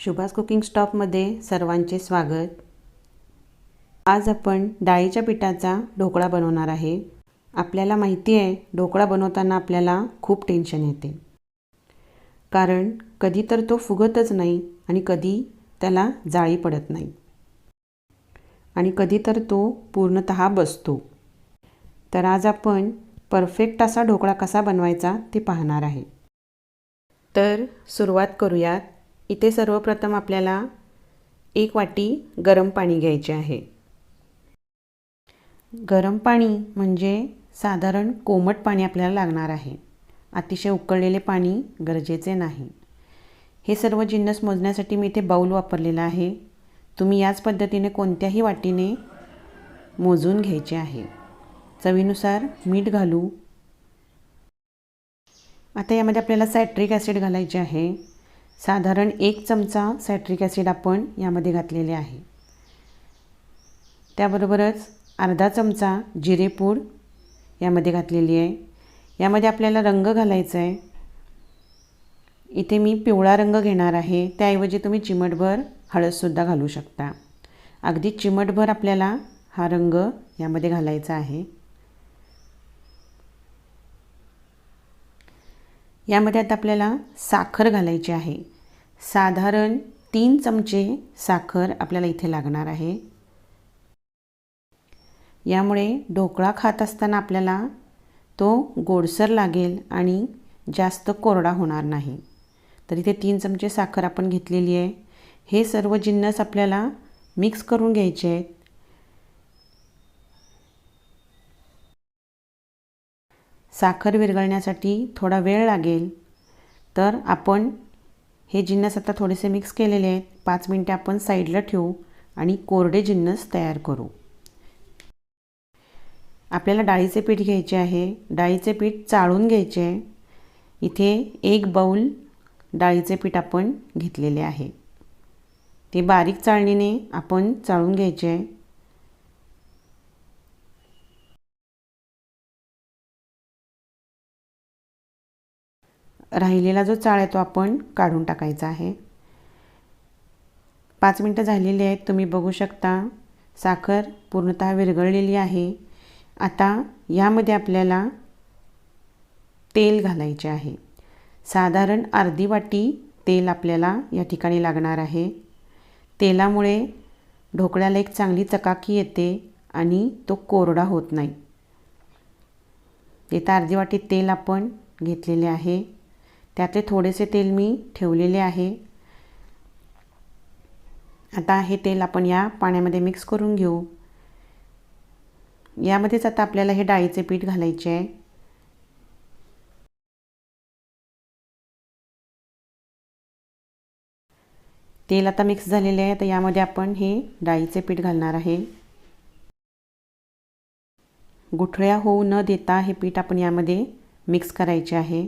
शुभास cooking स्टॉपमध्ये सर्वांचे स्वागत. आज आपण डाळीच्या पिठाचा ढोकळा बनवणार आहे. आपल्याला माहिती आहे ढोकळा बनवताना आपल्याला खूप टेन्शन येते. कारण कधी तर तो फुगतच नाही आणि कधी त्याला जाळी पडत नाही. आणि कधी तर तो पूर्णत बसतो. तर आज आपण परफेक्ट असा ढोकळा कसा बनवायचा ते पाहणार आहे. तर सुरुवात करूयात. इथे सर्वप्रथम आपल्याला एक वाटी गरम पाणी घ्यायचे आहे. गरम पाणी म्हणजे साधारण कोमट पाणी आपल्याला लागणार आहे. अतिशय उकळलेले पाणी गरजेचे नाही. हे सर्व जिन्नस मोजण्यासाठी मी इथे बाऊल वापरलेला आहे. तुम्ही याच पद्धतीने कोणत्याही वाटीने मोजून घ्यायचे आहे. चवीनुसार मीठ घालू. आता यामध्ये आपल्याला सायट्रिक ॲसिड घालायचे आहे. साधारण एक चमचा सायट्रिक ॲसिड आपण यामध्ये घातलेले आहे. त्याबरोबरच अर्धा चमचा जिरेपूड यामध्ये घातलेली आहे. यामध्ये आपल्याला रंग घालायचा आहे. इथे मी पिवळा रंग घेणार आहे. त्याऐवजी तुम्ही चिमटभर हळदसुद्धा घालू शकता. अगदी चिमटभर आपल्याला हा रंग यामध्ये घालायचा आहे. यामध्ये आता आपल्याला साखर घालायची आहे. साधारण तीन चमचे साखर आपल्याला इथे लागणार आहे. यामुळे ढोकळा खात असताना आपल्याला तो गोडसर लागेल आणि जास्त कोरडा होणार नाही. तर इथे तीन चमचे साखर आपण घेतलेली आहे. हे सर्व जिन्नस आपल्याला मिक्स करून घ्यायचे आहेत. साखर विरघळण्यासाठी थोडा वेळ लागेल. तर आपण हे जिन्नस आता थोडेसे मिक्स केलेले आहेत. पाच मिनटं आपण साईडला ठेवू आणि कोरडे जिन्नस तयार करू. आपल्याला डाळीचे पीठ घ्यायचे आहे. डाळीचे पीठ चाळून घ्यायचे आहे. इथे एक बाऊल डाळीचे पीठ आपण घेतलेले आहे. ते बारीक चाळणीने आपण चाळून घ्यायचे आहे. राहिलेला जो चाळ आहे तो आपण काढून टाकायचा आहे. पाच मिनटं झालेली आहेत तुम्ही बघू शकता. साखर पूर्णतः विरघळलेली आहे. आता यामध्ये आपल्याला तेल घालायचे आहे. साधारण अर्धी वाटी तेल आपल्याला या ठिकाणी लागणार आहे. तेलामुळे ढोकळ्याला एक चांगली चकाकी येते आणि तो कोरडा होत नाही. इथं अर्धी वाटी तेल आपण घेतलेले आहे. त्यातले थोडेसे तेल मी ठेवलेले आहे. आता हे तेल आपण या पाण्यामध्ये मिक्स करून घेऊ. यामध्येच आता आपल्याला हे डाळीचे पीठ घालायचे आहे. तेल आता मिक्स झालेले आहे तर यामध्ये आपण हे डाळीचे पीठ घालणार आहे. गुठळ्या होऊ न देता हे पीठ आपण यामध्ये मिक्स करायचे आहे.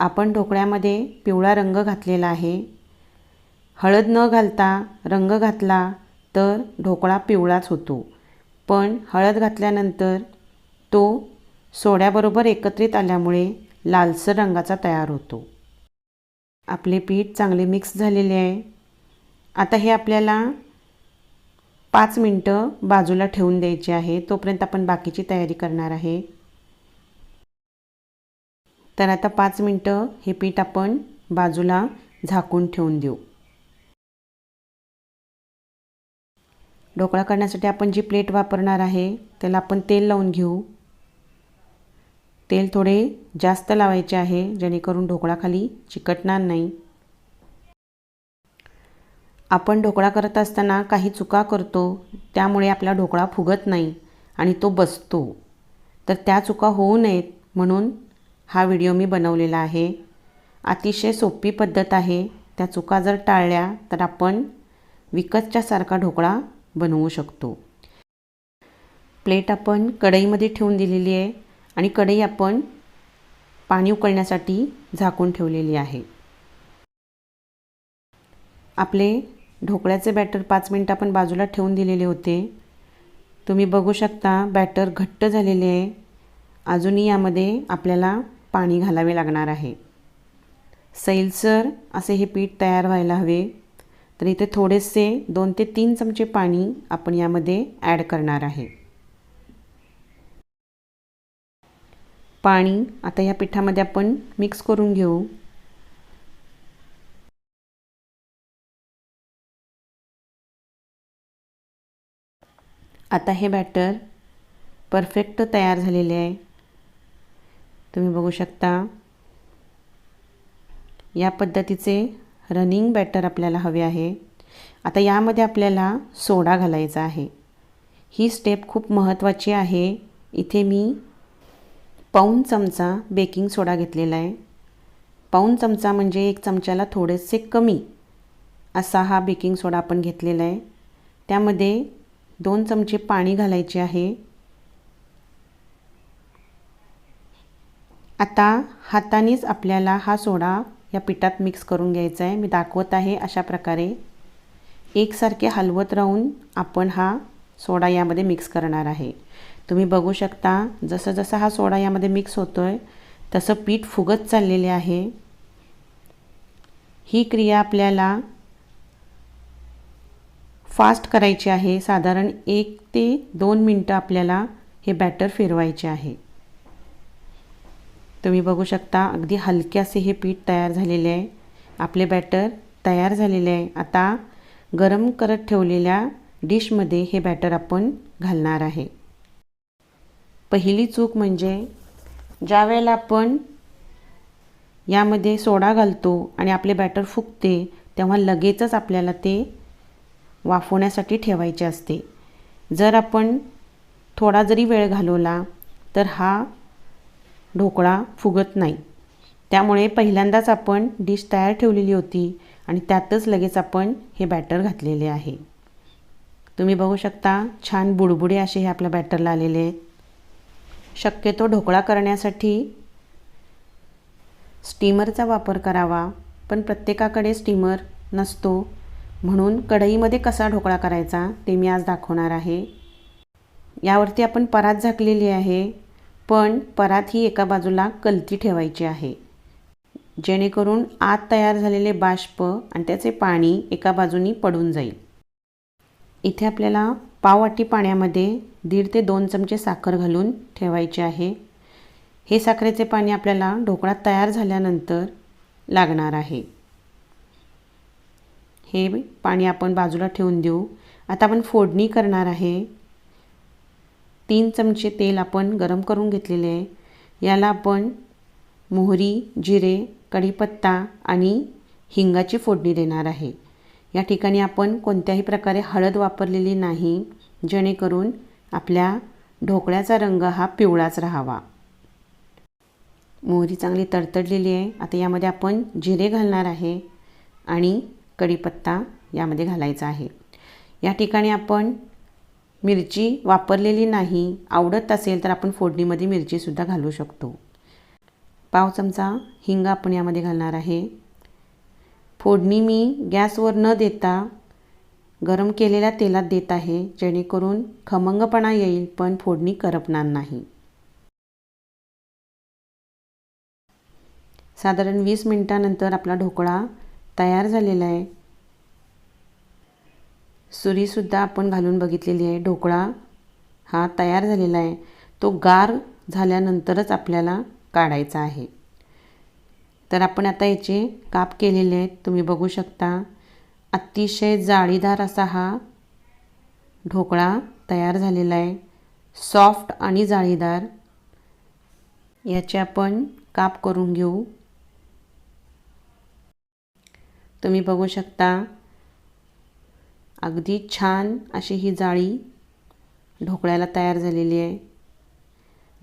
आपण ढोकळ्यामध्ये पिवळा रंग घातलेला आहे. हळद न घालता रंग घातला तर ढोकळा पिवळाच होतो. पण हळद घातल्यानंतर तो सोड्याबरोबर एकत्रित आल्यामुळे लालसर रंगाचा तयार होतो. आपले पीठ चांगले मिक्स झालेले आहे. आता हे आपल्याला पाच मिनटं बाजूला ठेवून द्यायची आहे. तोपर्यंत आपण बाकीची तयारी करणार आहे. तर आता पाच मिनटं हे पीठ आपण बाजूला झाकून ठेवून देऊ. ढोकळा करण्यासाठी आपण जी प्लेट वापरणार आहे त्याला आपण तेल लावून घेऊ. तेल थोडे जास्त लावायचे आहे जेणेकरून ढोकळा खाली चिकटणार नाही. आपण ढोकळा करत असताना काही चुका करतो त्यामुळे आपला ढोकळा फुगत नाही आणि तो बसतो. तर त्या चुका होऊ नयेत म्हणून हा व्हिडिओ मी बनवलेला आहे. अतिशय सोपी पद्धत आहे. त्या चुका जर टाळल्या तर आपण विकतच्यासारखा ढोकळा बनवू शकतो. प्लेट आपण कढईमध्ये ठेवून दिलेली आहे आणि कढई आपण पाणी उकळण्यासाठी झाकून ठेवलेली आहे. आपले ढोकळ्याचे बॅटर पाच मिनटं आपण बाजूला ठेवून दिलेले होते. तुम्ही बघू शकता बॅटर घट्ट झालेले आहे. अजूनही यामध्ये आपल्याला पाणी घालावे लागणार आहे. सैलसर असे हे पीठ तयार व्हायला हवे. तर इथे थोडेसे दोन ते तीन चमचे पाणी आपण यामध्ये ॲड करणार आहे. पाणी आता या पिठामध्ये आपण मिक्स करून घेऊ. आता हे बॅटर परफेक्ट तयार झालेले आहे. तुम्ही बघू शकता. या पद्धतीचे रनिंग बॅटर आपल्याला हवे आहे. आता यामध्ये आपल्याला सोडा घालायचा आहे. ही स्टेप खूप महत्त्वाची आहे. इथे मी पाऊन चमचा बेकिंग सोडा घेतलेला आहे. पाऊन चमचा म्हणजे एक चमच्याला थोडेसे कमी असा हा बेकिंग सोडा आपण घेतलेला आहे. त्यामध्ये दोन चमचे पाणी घालायचे आहे. आता हातानेच आपल्याला हा सोडा या पिठात मिक्स करून घ्यायचा आहे. मी दाखवत आहे अशा प्रकारे. एकसारखे हलवत राहून आपण हा सोडा यामध्ये मिक्स करणार आहे. तुम्ही बघू शकता जसं जसं हा सोडा यामध्ये मिक्स होतो आहे तसं पीठ फुगत चाललेले आहे. ही क्रिया आपल्याला फास्ट करायची आहे. साधारण एक ते दोन मिनटं आपल्याला हे बॅटर फिरवायचे आहे. तुम्ही बघू शकता अगदी हलक्यासे असे हे पीठ तयार झालेले आहे. आपले बॅटर तयार झालेले आहे. आता गरम करत ठेवलेल्या डिशमध्ये हे बॅटर आपण घालणार आहे. पहिली चूक म्हणजे ज्या वेळेला आपण यामध्ये सोडा घालतो आणि आपले बॅटर फुगते तेव्हा लगेचच आपल्याला ते वाफवण्यासाठी ठेवायचे असते. जर आपण थोडा जरी वेळ घालवला तर हा ढोकळा फुगत नाही. त्यामुळे पहिल्यांदाच आपण डिश तयार ठेवलेली होती आणि त्यातच लगेच आपण हे बॅटर घातलेले आहे. तुम्ही बघू शकता छान बुडबुडे असे हे आपल्या बॅटरला आलेले आहेत. शक्यतो ढोकळा करण्यासाठी स्टीमरचा वापर करावा पण प्रत्येकाकडे स्टीमर नसतो. म्हणून कढईमध्ये कसा ढोकळा करायचा ते मी आज दाखवणार आहे. यावरती आपण परात झाकलेली आहे. पण परात ही एका बाजूला कलती ठेवायची आहे. जेणेकरून आत तयार झालेले बाष्प आणि त्याचे पाणी एका बाजूनी पडून जाईल. इथे आपल्याला पाववाटी पाण्यामध्ये दीड ते दोन चमचे साखर घालून ठेवायचे आहे. हे साखरेचे पाणी आपल्याला ढोकळा तयार झाल्यानंतर लागणार आहे. हे पाणी आपण बाजूला ठेवून देऊ. आता आपण फोडणी करणार आहे. तीन चमचे तेल आपण गरम करून घेतलेले आहे. याला आपण मोहरी जिरे कढीपत्ता आणि हिंगाची फोडणी देणार आहे. या ठिकाणी आपण कोणत्याही प्रकारे हळद वापरलेली नाही जेणेकरून आपल्या ढोकळ्याचा रंग हा पिवळाच राहावा. मोहरी चांगली तडतडलेली आहे. आता यामध्ये आपण जिरे घालणार आहे आणि कढीपत्ता यामध्ये घालायचा आहे. या ठिकाणी आपण मिरची वापरलेली नाही आवडत असेल तर आपण फोडणीमध्ये मिरचीसुद्धा घालू शकतो. पाव चमचा हिंग आपण यामध्ये घालणार आहे. फोडणी मी गॅसवर न देता गरम केलेल्या तेलात देत आहे जेणेकरून खमंगपणा येईल पण फोडणी करपणार नाही. साधारण वीस मिनटानंतर आपला ढोकळा तयार झालेला आहे. सुरीसुद्धा आपण घालून बघितलेली आहे. ढोकळा हा तयार झालेला आहे. तो गार झाल्यानंतरच आपल्याला काढायचा आहे. तर आपण आता याचे काप केलेले आहेत. तुम्ही बघू शकता. अतिशय जाळीदार असा हा ढोकळा तयार झालेला आहे. सॉफ्ट आणि जाळीदार. याचे आपण काप करून घेऊ. तुम्ही बघू शकता. अगदी छान अशी ही जाळी ढोकळ्याला तयार झालेली आहे.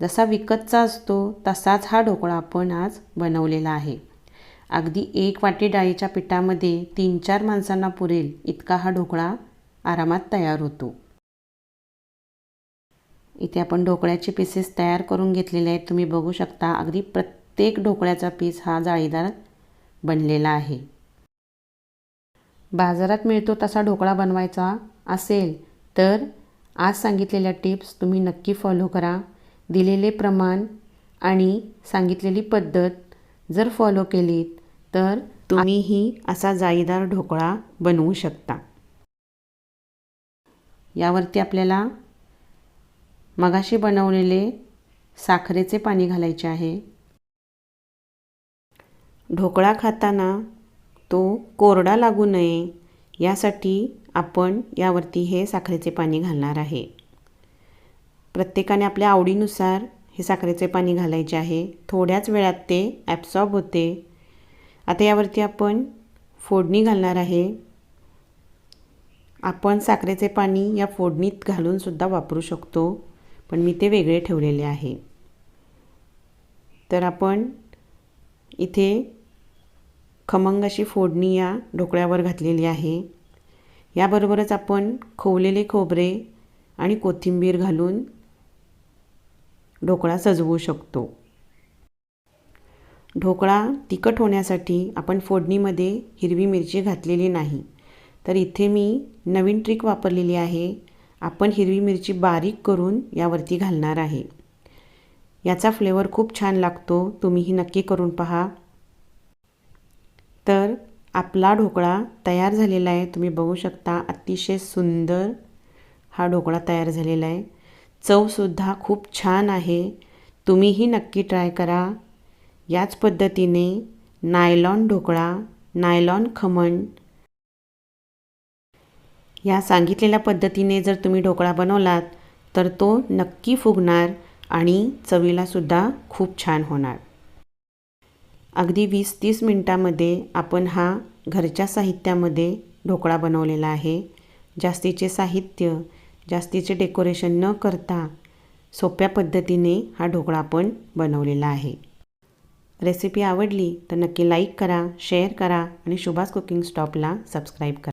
जसा विकतचा असतो तसाच हा ढोकळा आपण आज बनवलेला आहे. अगदी एक वाटी डाळीच्या पिठामध्ये तीन चार माणसांना पुरेल इतका हा ढोकळा आरामात तयार होतो. इथे आपण ढोकळ्याचे पीसेस तयार करून घेतलेले आहेत. तुम्ही बघू शकता अगदी प्रत्येक ढोकळ्याचा पीस हा जाळीदार बनलेला आहे. बाजारात मिळतो तसा ढोकळा बनवायचा असेल तर आज सांगितलेल्या टिप्स तुम्ही नक्की फॉलो करा. दिलेले प्रमाण आणि सांगितलेली पद्धत जर फॉलो केलीत तर तुम्हीही असा जाळीदार ढोकळा बनवू शकता. यावरती आपल्याला मगाशी बनवलेले साखरेचे पाणी घालायचे आहे. ढोकळा खाताना तो कोरडा लागू नये. यासाठी आपण यावरती हे साखरेचे पाणी घालणार आहे. प्रत्येकाने आपल्या आवडीनुसार हे साखरेचे पाणी घालायचे आहे. थोड्याच वेळात ते ॲब्सॉर्ब होते. आता यावरती आपण फोडणी घालणार आहे. आपण साखरेचे पाणी या फोडणीत घालूनसुद्धा वापरू शकतो पण मी ते वेगळे ठेवलेले आहे. तर आपण इथे खमंग अशी फोडणी या ढोकळ्यावर घातलेली आहे. याबरोबरच आपण खोवलेले खोबरे आणि कोथिंबीर घालून ढोकळा सजवू शकतो. ढोकळा तिखट होण्यासाठी आपण फोडणीमध्ये हिरवी मिरची घातलेली नाही. तर इथे मी नवीन ट्रिक वापरलेली आहे. आपण हिरवी मिरची बारीक करून यावरती घालणार आहे. याचा फ्लेवर खूप छान लागतो. तुम्हीही नक्की करून पहा. तर आपला ढोकळा तयार झालेला आहे. तुम्ही बघू शकता अतिशय सुंदर हा ढोकळा तयार झालेला आहे. चवसुद्धा खूप छान आहे. तुम्हीही नक्की ट्राय करा. याच पद्धतीने नायलॉन ढोकळा नायलॉन खमण या सांगितलेल्या पद्धतीने जर तुम्ही ढोकळा बनवलात तर तो नक्की फुगणार आणि चवीलासुद्धा खूप छान होणार. अगदी वीस तीस मिनटामध्ये आपण हा घरच्या साहित्यामध्ये ढोकळा बनवलेला आहे. जास्तीचे साहित्य जास्तीचे डेकोरेशन न करता सोप्या पद्धतीने हा ढोकळा आपण बनवलेला आहे. रेसिपी आवडली तर नक्की लाईक करा शेअर करा आणि शुभास कुकिंग स्टॉपला सबस्क्राईब करा.